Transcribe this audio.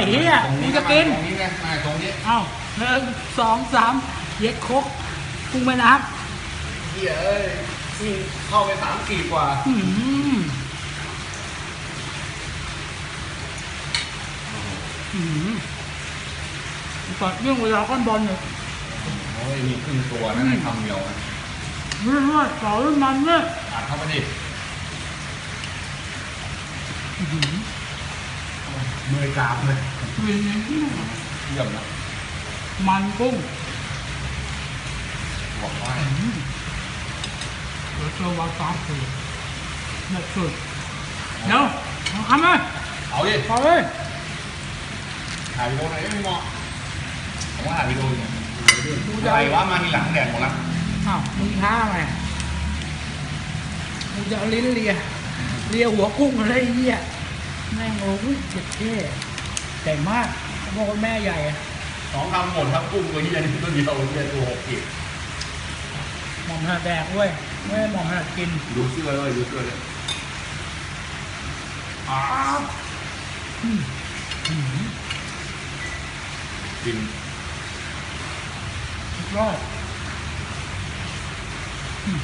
อ้เหี้ยตรงมึนี้งจะกิน ตรงนี้ไงมาตรงนี้เอ้าหนึ่งสองสามเย็ดครกกุ้งแม่น้เหี้ยเอ้ยนี่เข้าไปสามกีบกว่าำอืมอืมปัดเรื่องเวลาก้อนบอลเนี่ยโอ้ยมีครึ่งตัวนะในคำเดียวนะเรื่องว่าต่อเรื่องมันเนี่ยอัดเข้ามาดิ อื้อหือ เมื่อยกรามเลยเป็นอย่างนี้เยี่ยมนะมันกุ้งบอกว่าอืมเดี๋ยวเจอวาซาบิแบบสุดเดี๋ยวเอาทำเลยเอาดิพอเลยถ่ายวิดีโอหน่อยได้ไหมหมอผมว่าถ่ายวิดีโออยู่อะไรวะมามีหลังแดดหมดละอ้าวมึงท้าไงมึงจะเอาลิ้นเลียเลียหัวกุ้งอะไรไอ้เงี้ย แม่งโอ้ยเจ็บเท่ใหญ่มากเขาบอกว่าแม่ใหญ่อะสองคำหมดครับกุ้งตัวเหี้ยนี่ตัวเดียวเหี้ยตัวหกกีบหม่อมถนัดแดกเว้ยไม่ให้หม่อมถนัดกินดูเสื้อเลยดูเสื้อเลยอ้าวอืมอืมกินสุดยอดอืม